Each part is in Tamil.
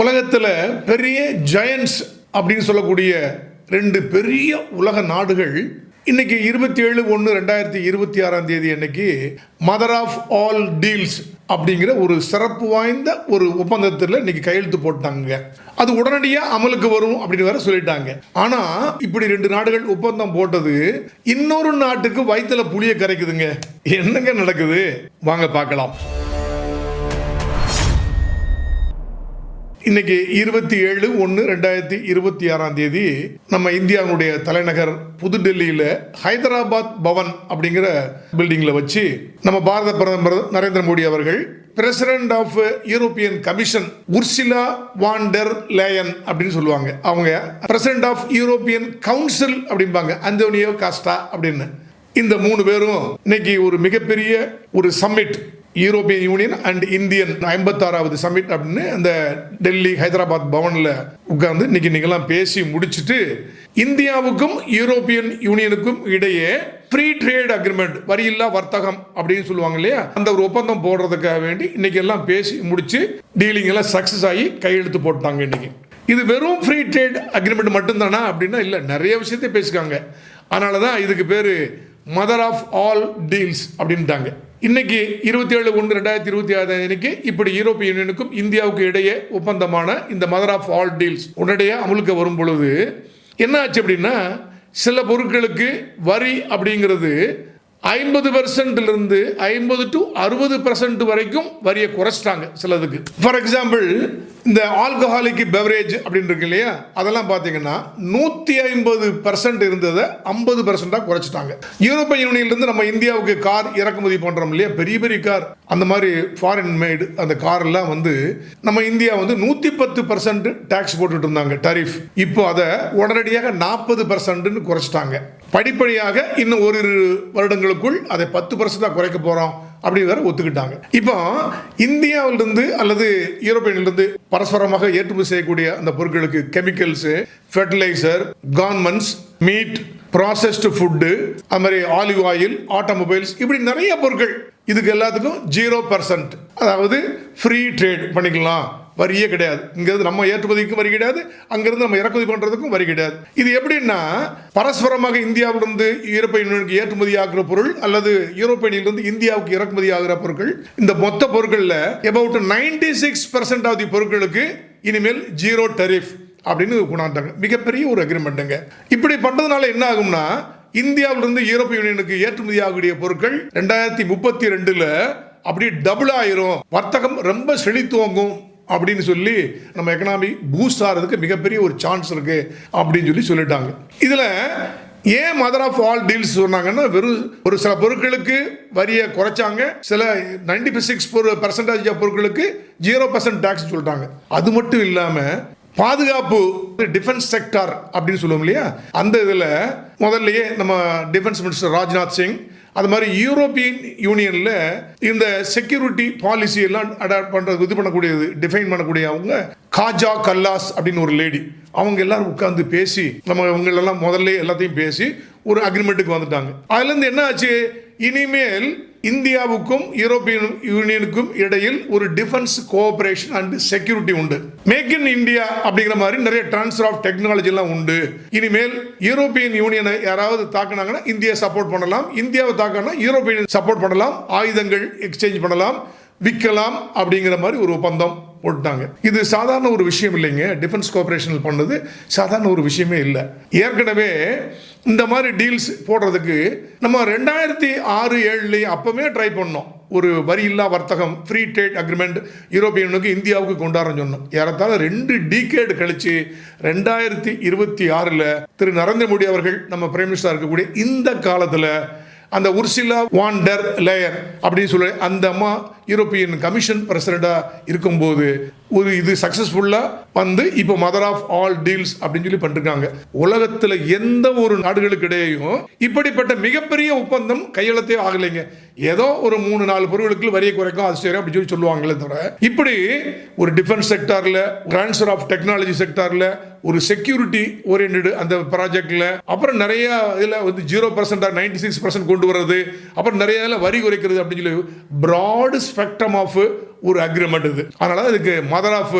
உலகத்தில் பெரிய ஜயன்ஸ் அப்படின்னு சொல்லக்கூடிய ரெண்டு பெரிய உலக நாடுகள் இன்னைக்கு இருபத்தி ஏழு ஒன்று ரெண்டாயிரத்தி இருபத்தி ஆறாம் தேதி அன்னைக்கு மதர் ஆஃப் ஆல் டீல்ஸ் அப்படிங்கிற ஒரு சிறப்பு வாய்ந்த ஒரு ஒப்பந்தத்தில் இன்னைக்கு கையெழுத்து போட்டாங்க. அது உடனடியாக அமலுக்கு வரும் அப்படின்னு வேற சொல்லிட்டாங்க. ஆனால் இப்படி ரெண்டு நாடுகள் ஒப்பந்தம் போட்டது இன்னொரு நாட்டுக்கு வயிற்றுல புளிய கரைக்குதுங்க. என்னங்க நடக்குது? வாங்க பார்க்கலாம். இன்னைக்கு இருபத்தி ஏழு ஒன்று ரெண்டாயிரத்தி இருபத்தி ஆறாம் தேதி நம்ம இந்தியாவுடைய தலைநகர் புதுடெல்லியில் ஹைதராபாத் பவன் அப்படிங்கிற பில்டிங்கில் வச்சு நம்ம பாரத பிரதமர் நரேந்திர மோடி அவர்கள் president of European Commission Ursula von der Leyen அப்படின்னு சொல்லுவாங்க. அவங்க பிரசிடென்ட் ஆஃப் யூரோப்பியன் கவுன்சில் அப்படிம்பாங்க. அந்தோனியோ காஸ்டா அப்படின்னு. இந்த மூணு பேரும் இன்னைக்கு ஒரு மிகப்பெரிய ஒரு summit European Union and Indian ஐம்பத்தாறாவது summit அப்படின்னு அந்த டெல்லி ஹைதராபாத் பவனில் உட்கார்ந்து இன்னைக்கு எல்லாம் பேசி முடிச்சுட்டு இந்தியாவுக்கும் யூரோப்பியன் யூனியனுக்கும் இடையே ஃப்ரீ ட்ரேட் அக்ரிமெண்ட் வரியில்லா வர்த்தகம் அப்படின்னு சொல்லுவாங்க இல்லையா? அந்த ஒரு ஒப்பந்தம் போடுறதுக்காக வேண்டி இன்னைக்கு எல்லாம் பேசி முடிச்சு டீலிங் எல்லாம் சக்ஸஸ் ஆகி கையெழுத்து போட்டாங்க இன்னைக்கு. இது வெறும் ஃப்ரீ ட்ரேட் அக்ரிமெண்ட் மட்டும்தானா அப்படின்னா இல்லை நிறைய விஷயத்தை பேசிக்காங்க. அதனால தான் இதுக்கு பேர் மதர் ஆஃப் ஆல் டீல்ஸ் அப்படின்ட்டாங்க இன்னைக்கு இருபத்தி ஏழு ஒன்று ரெண்டாயிரத்தி இருபத்தி ஆறாம் தேதிக்கு இப்படி யூரோப்பிய யூனியனுக்கும் இந்தியாவுக்கு இடையே ஒப்பந்தமான இந்த மதர் ஆஃப் ஆல் டீல்ஸ் உடனடியாக அமுலுக்க வரும் பொழுது என்ன ஆச்சு அப்படின்னா சில பொருட்களுக்கு வரி அப்படிங்கிறது ஐம்பது இருந்து ஐம்பது டு அறுபது பர்சன்ட் வரைக்கும் வரியை குறைச்சிட்டாங்க சிலதுக்கு. ஃபார் எக்ஸாம்பிள் இந்த ஆல்கஹாலிக் பெவரேஜ் அப்படின்னு இருக்கு இல்லையா? அதெல்லாம் பார்த்தீங்கன்னா நூற்றி ஐம்பது பர்சன்ட் இருந்ததை ஐம்பது பர்சன்டாக குறைச்சிட்டாங்க. யூரோப்பியன் யூனியன்லேருந்து நம்ம இந்தியாவுக்கு கார் இறக்குமதி பண்ணுறோம் இல்லையா? பெரிய பெரிய கார். அந்த மாதிரி ஃபாரின் மேடு அந்த கார்லாம் வந்து நம்ம இந்தியா வந்து நூற்றி பத்து பர்சன்ட் டேக்ஸ் போட்டுட்டு இருந்தாங்க டரிஃப் இப்போ அதை உடனடியாக நாற்பது பர்சன்ட்னு குறைச்சிட்டாங்க. படிப்படியாக இன்னும் ஓரிரு வருடங்களுக்குள் அதை பத்து பர்சன்டாக குறைக்க போகிறோம் அப்படின்னு வேற ஒத்துக்கிட்டாங்க. இப்போ இந்தியாவிலிருந்து அல்லது யூரோப்பியன்லேருந்து பரஸ்பரமாக ஏற்றுமதி செய்யக்கூடிய அந்த பொருட்களுக்கு chemicals fertiliser garments meat processed food அது மாதிரி ஆலிவ் ஆயில் ஆட்டோமொபைல்ஸ் இப்படி நிறைய பொருட்கள். இதுக்கு எல்லாத்துக்கும் ஜீரோ பர்சன்ட் அதாவது ஃப்ரீ ட்ரேட் பண்ணிக்கலாம். வரியே கிடையாது. இங்கிருந்து நம்ம ஏற்றுமதிக்கும் வரி கிடையாது அங்கிருந்து நம்ம இறக்குமதி பண்ணுறதுக்கும் வரி கிடையாது. இது எப்படின்னா பரஸ்பரமாக இந்தியாவிலிருந்து யூரோப்பிய யூனியனுக்கு ஏற்றுமதி ஆகிற பொருள் அல்லது யூரோப்பியனிலிருந்து இந்தியாவுக்கு இறக்குமதி ஆகிற பொருட்கள் இந்த மொத்த பொருட்களில் about ninety six percent of the பொருட்களுக்கு இனிமேல் ஜீரோ டெரிஃப் அப்படின்னு கொண்டாந்தாங்க மிகப்பெரிய ஒரு அக்ரிமெண்ட்டுங்க இப்படி பண்ணுறதுனால என்ன ஆகும்னா இந்தியாவிலிருந்து யூரோப்பிய யூனியனுக்கு ஏற்றுமதி ஆகக்கூடிய பொருட்கள் ரெண்டாயிரத்தி முப்பத்தி ரெண்டில் அப்படி டபுள் ஆயிரும். வர்த்தகம் ரொம்ப செழித்துவங்கும் அப்படின்னு சொல்லி நம்ம எக்கனாமி பூஸ்ட் ஆகிறதுக்கு மிகப்பெரிய ஒரு சான்ஸ் இருக்குது அப்படின்னு சொல்லி சொல்லிட்டாங்க. இதில் ஏன் மதர் ஆஃப் ஆல் டீல்ஸ் சொன்னாங்கன்னா வெறும் ஒரு சில பொருட்களுக்கு வரியை குறைச்சாங்க சில நைன்டி சிக்ஸ் பர்சன்டேஜ் பொருட்களுக்கு ஜீரோ பர்சன்ட் டேக்ஸ் சொல்லிட்டாங்க. அது மட்டும் இல்லாமல் பாதுகாப்பு டிஃபென்ஸ் செக்டார் அப்படின்னு சொல்லுவோம் இல்லையா? அந்த இதில் முதல்லயே நம்ம டிஃபென்ஸ் மினிஸ்டர் ராஜ்நாத் சிங் அது மாதிரி யூரோப்பியன் யூனியனில் இந்த செக்யூரிட்டி பாலிசி எல்லாம் அடாப்ட் பண்ணுறது இது பண்ணக்கூடியது டிஃபைன் பண்ணக்கூடிய அவங்க காஜா கல்லாஸ் அப்படின்னு ஒரு லேடி அவங்க எல்லாரும் உட்காந்து பேசி நம்ம இவங்களெல்லாம் முதல்ல எல்லாத்தையும் பேசி ஒரு அக்ரிமெண்ட்டுக்கு வந்துட்டாங்க. அதுலேருந்து என்ன ஆச்சு? இனிமேல் இந்தியாவுக்கும் யூரோப்பியன் யூனியனுக்கும் இடையில் ஒரு டிஃபென்ஸ் கோஆபரேஷன் அண்ட் செக்யூரிட்டி உண்டு. மேக் இன் இந்தியா அப்படிங்கிற மாதிரி நிறைய டிரான்ஸ்ஃபர் ஆஃப் டெக்னாலஜி எல்லாம் உண்டு. இனிமேல் யூரோப்பியன் யூனியனை யாராவது தாக்குனாங்கன்னா இந்தியா சப்போர்ட் பண்ணலாம். இந்தியாவை தாக்கினா யூரோப்பியன் சப்போர்ட் பண்ணலாம். ஆயுதங்கள் எக்ஸ்சேஞ்ச் பண்ணலாம். விற்கலாம் அப்படிங்கிற மாதிரி ஒரு ஒப்பந்தம். போட்டாங்க. இது சாதாரண ஒரு விஷயம் இல்லைங்க. டிஃபென்ஸ் கோஆபரேஷன் பண்ணது சாதாரண ஒரு விஷயமே இல்லை. ஏற்கனவே இந்த மாதிரி டீல்ஸ் போடுறதுக்கு நம்ம ரெண்டாயிரத்தி ஆறு ஏழுலேயும் அப்போவே ட்ரை பண்ணோம். ஒரு வரி இல்லா வர்த்தகம் ஃப்ரீ ட்ரேட் அக்ரிமெண்ட் யூரோப்பியனுக்கு இந்தியாவுக்கு கொண்டாடுறோம் சொன்னோம். ஏறத்தாழ ரெண்டு டீகேடு கழிச்சு ரெண்டாயிரத்தி இருபத்தி ஆறில் திரு நரேந்திர மோடி அவர்கள் நம்ம பிரைம் மினிஸ்டராக இருக்கக்கூடிய இந்த காலத்தில் அந்த உர்சிலா வாண்டர் லேயர் அப்படின்னு சொல்லி அந்த அம்மா யூரோப்பியன் கமிஷன் பிரசிடண்டாக இருக்கும்போது ஒரு இது சக்ஸஸ்ஃபுல்லாக வந்து இப்போ மதர் ஆஃப் ஆல் டீல்ஸ் அப்படின்னு சொல்லி பண்ணிருக்காங்க. உலகத்தில் எந்த ஒரு நாடுகளுக்கு இடையேயும் இப்படிப்பட்ட மிகப்பெரிய ஒப்பந்தம் கையெழுத்தே ஆகலைங்க. ஏதோ ஒரு மூணு நாலு பொருட்களுக்கு வரியை குறைக்கும் அது சரி அப்படின்னு சொல்லி சொல்லுவாங்களே தவிர இப்படி ஒரு டிஃபென்ஸ் செக்டாரில் டிரான்ஸ்ஃபர் ஆஃப் டெக்னாலஜி செக்டாரில் ஒரு செக்யூரிட்டி ஓரியன்டு அந்த ப்ராஜெக்டில் அப்புறம் நிறைய இதில் வந்து zero percent ninety six percent கொண்டு வர்றது அப்புறம் நிறைய இதில் வரி குறைக்கிறது அப்படின்னு சொல்லி ப்ராடு ஸ்பெக்ட்ரம் ஆஃப் ஒரு அக்ரிமெண்ட் இது. அதனால இதுக்கு மதர் ஆஃப்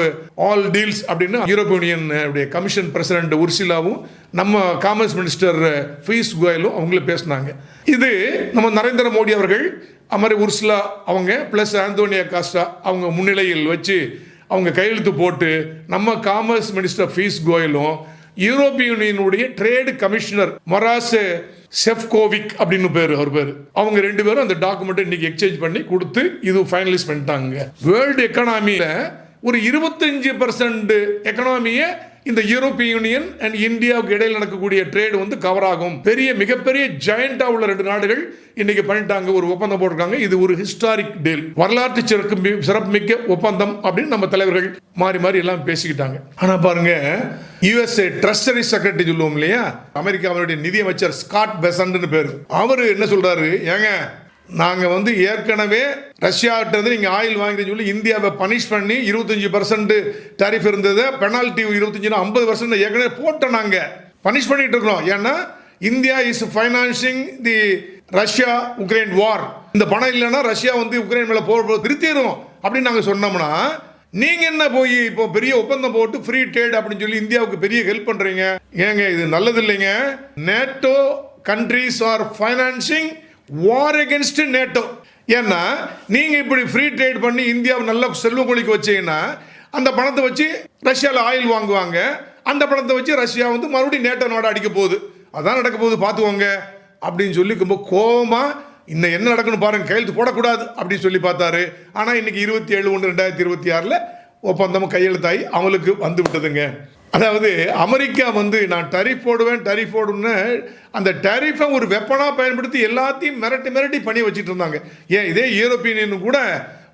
ஆல் டீல்ஸ் அப்படின்னு யூரோப்பியன் யூனியன் கமிஷன் பிரசிடென்ட் உர்சிலாவும் நம்ம காமர்ஸ் மினிஸ்டர் ஃபீஸ் கோயலும் அவங்களும் பேசினாங்க. இது நம்ம நரேந்திர மோடி அவர்கள் அது மாதிரி உர்சுலா அவங்க ப்ளஸ் ஆந்தோனியா காஸ்டா அவங்க முன்னிலையில் வச்சு அவங்க கையெழுத்து போட்டு நம்ம காமர்ஸ் மினிஸ்டர் ஃபீஸ் கோயலும் யூரோப்பிய யூனியனுடைய ட்ரேடு கமிஷனர் மொராஸ் செஃப்கோவிக் அப்படின்னு பேர் அவர் பேர். அவங்க ரெண்டு பேரும் அந்த டாக்குமெண்ட் இன்னைக்கு எக்ஸ்சேஞ்ச் பண்ணி கொடுத்து இது ஃபைனலைஸ் பண்ணிட்டாங்க. வேர்ல்டு எக்கனாமியில் ஒரு இருபத்தஞ்சு பர்சன்ட் எக்கனாமியை இந்த யூரோப்பிய யூனியன் அண்ட் இந்தியாவுக்கு இடையில் நடக்கக்கூடிய ட்ரேடு வந்து கவர் ஆகும். பெரிய மிகப்பெரிய ஜாயிண்டா உள்ள ரெண்டு நாடுகள் இன்னைக்கு பண்ணிட்டாங்க ஒரு ஒப்பந்தம் போட்டிருக்காங்க. இது ஒரு ஹிஸ்டாரிக் டீல் வரலாற்று சிறப்பு சிறப்புமிக்க ஒப்பந்தம் அப்படின்னு நம்ம தலைவர்கள் மாறி மாறி எல்லாம் பேசிக்கிட்டாங்க. ஆனா பாருங்க யுஎஸ்ஏ ட்ரெஷரி செக்ரட்டரி சொல்லுவோம் இல்லையா? அமெரிக்காவுடைய நிதியமைச்சர் ஸ்காட் பெசன்ட்னு பேர். அவரு என்ன சொல்றாரு? ஏங்க நாங்கள் வந்து ஏற்கனவே ரஷ்யாவிட்ட இருந்து நீங்கள் ஆயில் வாங்கிட்டு சொல்லி இந்தியாவை பனிஷ் பண்ணி இருபத்தஞ்சி பர்சன்ட் டேரிஃப் இருந்தது. பெனால்ட்டி இருபத்தஞ்சுனா ஐம்பது பர்சன்ட் ஏற்கனவே போட்டோம் நாங்கள் பனிஷ் பண்ணிகிட்டு இருக்கிறோம். ஏன்னா India is financing the Russia Ukraine war இந்த பணம் இல்லைன்னா ரஷ்யா வந்து உக்ரைன் மேலே போர் திருத்திடும் அப்படின்னு நாங்கள் சொன்னோம்னா நீங்கள் என்ன போய் இப்போ பெரிய ஒப்பந்தம் போட்டு ஃப்ரீ ட்ரேட் அப்படின்னு சொல்லி இந்தியாவுக்கு பெரிய ஹெல்ப் பண்ணுறீங்க ஏங்க இது நல்லது இல்லைங்க. NATO countries are financing war against NATO ஏன்னா நீங்க இப்படி ஃப்ரீ ட்ரேட் பண்ணி இந்தியாவை நல்ல செல்வ கொழிக்க வச்சீங்கன்னா அந்த பணத்தை வச்சு ரஷ்யாவில் ஆயில் வாங்குவாங்க. அந்த பணத்தை வச்சு ரஷ்யா வந்து மறுபடியும் நேட்டோ நாடு அடிக்க போகுது. அதான் நடக்க போகுது பார்த்துக்கோங்க. அப்படின்னு சொல்லி ரொம்ப கோபமா இன்னும் என்ன நடக்கணும் பாருங்க கையெழுத்து போடக்கூடாது அப்படின்னு சொல்லி பார்த்தாரு. ஆனால் இன்னைக்கு இருபத்தி ஏழு ஒன்று ரெண்டாயிரத்தி இருபத்தி ஆறில் ஒப்பந்தமும் கையெழுத்தாகி அவங்களுக்கு வந்து விட்டதுங்க. அதாவது அமெரிக்கா வந்து நான் டரிஃப் போடுவேன் டரிஃப் போடுன்னு அந்த டரிஃபை ஒரு வெப்பனாக பயன்படுத்தி எல்லாத்தையும் மிரட்டி மிரட்டி பண்ணி வச்சுட்டு இருந்தாங்க. ஏன்? இதே யூரோப்பியன் கூட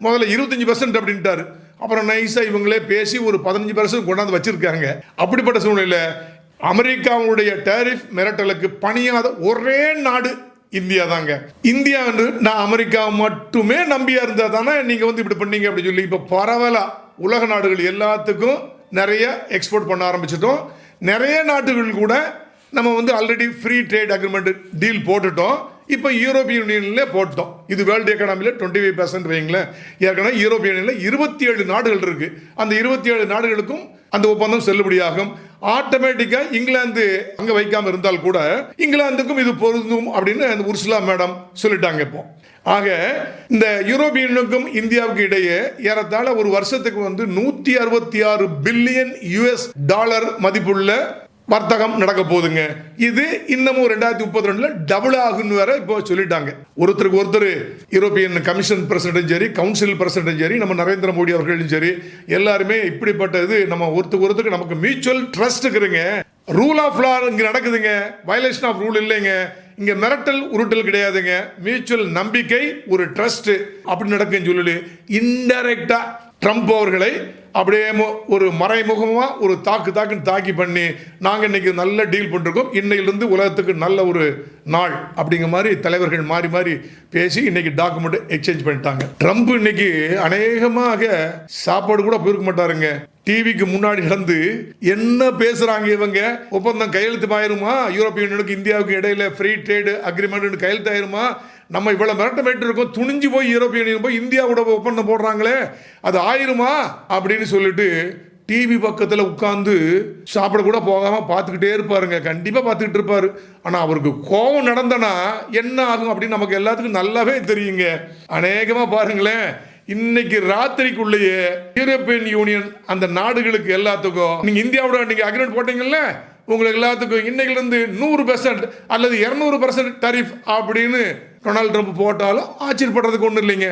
முதல்ல இருபத்தஞ்சி பர்சன்ட் அப்படின்ட்டாரு. அப்புறம் நைஸாக இவங்களே பேசி ஒரு பதினஞ்சு பர்சன்ட் கொண்டாந்து வச்சுருக்காங்க. அப்படிப்பட்ட சூழ்நிலையில் அமெரிக்காவுடைய டேரிஃப் மிரட்டலுக்கு பணியாத ஒரே நாடு இந்தியா தாங்க. இந்தியா வந்து நான் அமெரிக்கா மட்டுமே நம்பியா இருந்தால் தானே நீங்கள் வந்து இப்படி பண்ணீங்க அப்படின்னு சொல்லி இப்போ பரவலாக உலக நாடுகள் எல்லாத்துக்கும் நிறைய எக்ஸ்போர்ட் பண்ண ஆரம்பிச்சிட்டோம். நிறைய நாட்டுகள் கூட நம்ம வந்து already free trade agreement deal போட்டுட்டோம். இப்போ யூரோப்பிய யூனியன்ல போட்டோம். இது வேர்ல்டு எக்கனாமியில் டுவெண்ட்டி ஃபைவ் பர்சன்ட் வைங்களேன் ஏற்கனவே யூரோப்பிய யூனியனில் இருபத்தி ஏழு நாடுகள் இருக்குது அந்த இருபத்தி ஏழு நாடுகளுக்கும் அந்த ஒப்பந்தம் செல்லுபடியாகும். ஆட்டோமேட்டிக்காக இங்கிலாந்து அங்கே வைக்காமல் இருந்தால் கூட இங்கிலாந்துக்கும் இது பொருந்தும் அப்படின்னு அந்த உர்சுலா மேடம் சொல்லிட்டாங்க இப்போ. ஆக இந்த யூரோப்பியனுக்கும் இந்தியாவுக்கு இடையே ஏறத்தாழ ஒரு வருஷத்துக்கு வந்து நூற்றி அறுபத்தி ஆறு பில்லியன் யூஎஸ் டாலர் மதிப்புள்ள வர்த்தகம் நடக்க போகுதுங்க. இது இன்னமும் ரெண்டாயிரத்தி முப்பத்தி ரெண்டுல டபுள் ஆகுன்னு வேற இப்போ சொல்லிட்டாங்க. ஒருத்தருக்கு ஒருத்தர் யூரோப்பியன் கமிஷன் பிரசிடென்ட் சரி கவுன்சில் பிரசிடென்ட் சரி நம்ம நரேந்திர மோடி அவர்களும் சரி எல்லாருமே இப்படிப்பட்ட இது நம்ம ஒருத்தருக்கு ஒருத்தருக்கு நமக்கு மியூச்சுவல் ட்ரஸ்ட் இருக்குதுங்க ரூல் ஆஃப் லா இங்கே நடக்குதுங்க. வயலேஷன் ஆஃப் ரூல் இல்லைங்க. இங்க மிரட்டல் உருட்டல் கிடையாதுங்க. மியூச்சுவல் நம்பிக்கை ஒரு ட்ரஸ்ட் அப்படி நடக்குன்னு சொல்லி. இன்டைரக்டா ட்ரம்ப் அவர்களை அப்படியே ஒரு மறைமுகமாக ஒரு தாக்கு தாக்குன்னு தாக்கி பண்ணி நாங்கள் இன்னைக்கு நல்ல டீல் பண்ணிருக்கோம். இன்னையிலிருந்து உலகத்துக்கு நல்ல ஒரு நாள் அப்படிங்கிற மாதிரி தலைவர்கள் மாறி மாறி பேசி இன்னைக்கு டாக்குமெண்ட் எக்ஸ்சேஞ்ச் பண்ணிட்டாங்க. ட்ரம்ப் இன்னைக்கு அநேகமாக சாப்பாடு கூட போயிருக்க மாட்டாருங்க. டிவிக்கு முன்னாடி நடந்து என்ன பேசுகிறாங்க இவங்க? ஒப்பந்தம் கையெழுத்து ஆயிருமா யூரோப்பிய யூனியனுக்கு இந்தியாவுக்கு இடையில ஃப்ரீ ட்ரேடு அக்ரிமெண்ட் கையெழுத்து ஆயிருமா நம்ம இவ்வளோ மிரட்ட இருக்கோம் துணிஞ்சு போய் யூரோப்பிய யூனியன் போய் இந்தியாவோட ஒப்பந்தம் போடுறாங்களே அது ஆயிருமா? அப்படின்னு சொல்லிட்டு டிவி பக்கத்தில் உட்காந்து சாப்பிட கூட போகாமல் பார்த்துக்கிட்டே இருப்பாருங்க. கண்டிப்பாக பார்த்துக்கிட்டு இருப்பாரு. ஆனால் அவருக்கு கோபம் நடந்தனா என்ன ஆகும் அப்படின்னு நமக்கு எல்லாத்துக்கும் நல்லாவே தெரியுங்க. அநேகமாக பாருங்களேன் இன்னைக்கு ராத்திரிக்குள்ளேயே யூரோப்பியன் யூனியன் அந்த நாடுகளுக்கு எல்லாத்துக்கும் நீங்கள் இந்தியாவோட நீங்கள் அக்ரிமெண்ட் போட்டீங்கல்ல உங்களுக்கு எல்லாத்துக்கும் இன்னைக்குலேருந்து நூறு பெர்சன்ட் அல்லது இரநூறு பெர்சன்ட் டரிஃப் அப்படின்னு டொனால்ட் ட்ரம்ப் போட்டாலும் ஆச்சரியப்படுறதுக்கு ஒன்றும் இல்லைங்க.